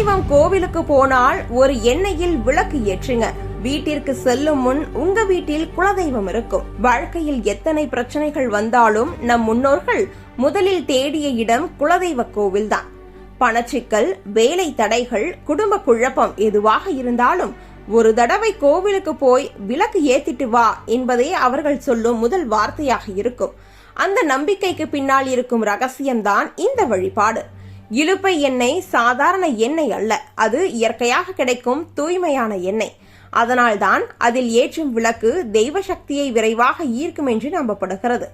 குலதெய்வம் கோவிலுக்கு போனால் ஒரு எண்ணெயில் விளக்கு ஏற்றுங்க. வீட்டிற்கு செல்லும் முன் உங்க வீட்டில் குலதெய்வம் இருக்கும். வாழ்க்கையில் எத்தனை பிரச்சனைகள் வந்தாலும் நம் முன்னோர்கள் முதலில் தேடிய இடம் குலதெய்வ கோவில்தான். பணச்சிக்கல் வேலை தடைகள் குடும்ப குழப்பம் எதுவாக இருந்தாலும் ஒரு தடவை கோவிலுக்கு போய் விளக்கு ஏத்திட்டு வா என்பதே அவர்கள் சொல்லும் முதல் வார்த்தையாக இருக்கும். அந்த நம்பிக்கைக்கு பின்னால் இருக்கும் ரகசியம்தான் இந்த வழிபாடு. இலுப்பை எண்ணெய் சாதாரண எண்ணெய் அல்ல. அது இயற்கையாக கிடைக்கும் தூய்மையான எண்ணெய். அதனால்தான் அதில் ஏற்றும் விளக்கு தெய்வ சக்தியை விரைவாக ஈர்க்கும் என்று நம்பப்படுகிறது.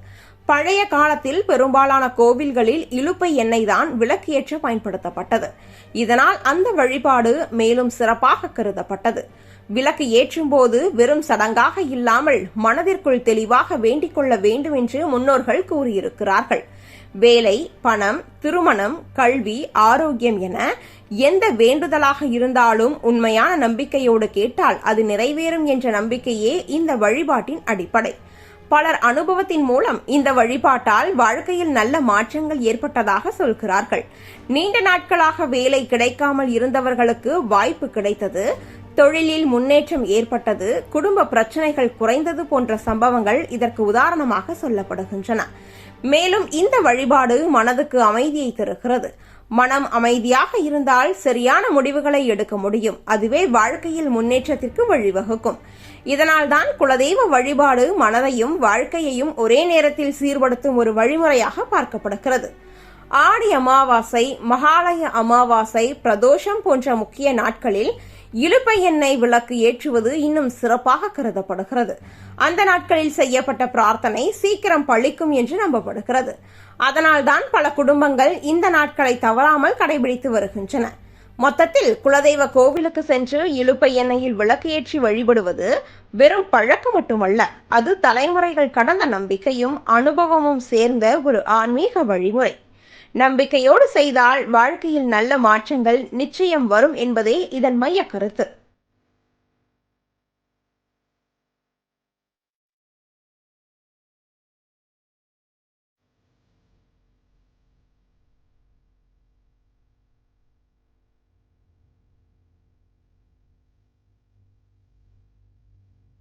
பழைய காலத்தில் பெரும்பாலான கோவில்களில் இலுப்பை எண்ணெய் தான் விளக்கு ஏற்ற பயன்படுத்தப்பட்டது. இதனால் அந்த வழிபாடு மேலும் சிறப்பாக கருதப்பட்டது. விளக்கு ஏற்றும் போது வெறும் சடங்காக இல்லாமல் மனதிற்குள் தெளிவாக வேண்டிக் கொள்ள வேண்டும் என்று முன்னோர்கள் கூறியிருக்கிறார்கள். வேலை பணம் திருமணம் கல்வி ஆரோக்கியம் என எந்த வேண்டுதலாக இருந்தாலும் உண்மையான நம்பிக்கையோடு கேட்டால் அது நிறைவேறும் என்ற நம்பிக்கையே இந்த வழிபாட்டின் அடிப்படை. பலர் அனுபவத்தின் மூலம் இந்த வழிபாட்டால் வாழ்க்கையில் நல்ல மாற்றங்கள் ஏற்பட்டதாக சொல்கிறார்கள். நீண்ட நாட்களாக வேலை கிடைக்காமல் இருந்தவர்களுக்கு வாய்ப்பு கிடைத்தது. தொழிலில் முன்னேற்றம் ஏற்பட்டது குடும்ப பிரச்சனைகள் குறைந்தது போன்ற சம்பவங்கள் இதற்கு உதாரணமாக சொல்லப்படுகின்றன. மேலும் இந்த வழிபாடு மனதுக்கு அமைதியை தருகிறது. மனம் அமைதியாக இருந்தால் சரியான முடிவுகளை எடுக்க முடியும். அதுவே வாழ்க்கையில் முன்னேற்றத்திற்கு வழிவகுக்கும். இதனால்தான் குலதெய்வ வழிபாடு மனதையும் வாழ்க்கையையும் ஒரே நேரத்தில் சீர்படுத்தும் ஒரு வழிமுறையாக பார்க்கப்படுகிறது. ஆடி அமாவாசை மகாலய அமாவாசை பிரதோஷம் போன்ற முக்கிய நாட்களில் இலுப்பை எண்ணெய் விளக்கு ஏற்றுவது இன்னும் சிறப்பாக கருதப்படுகிறது. அந்த நாட்களில் செய்யப்பட்ட பிரார்த்தனை சீக்கிரம் பழிக்கும் என்று நம்பப்படுகிறது. அதனால்தான் பல குடும்பங்கள் இந்த நாட்களை தவறாமல் கடைபிடித்து வருகின்றன. மொத்தத்தில் குலதெய்வ கோவிலுக்கு சென்று இலுப்பை எண்ணெயில் விளக்கு ஏற்றி வழிபடுவது வெறும் பழக்கம் மட்டுமல்ல அது தலைமுறைகள் கடந்த நம்பிக்கையும் அனுபவமும் சேர்ந்த ஒரு ஆன்மீக வழிமுறை. நம்பிக்கையோடு செய்தால் வாழ்க்கையில் நல்ல மாற்றங்கள் நிச்சயம் வரும் என்பதே இதன் மைய கருத்து.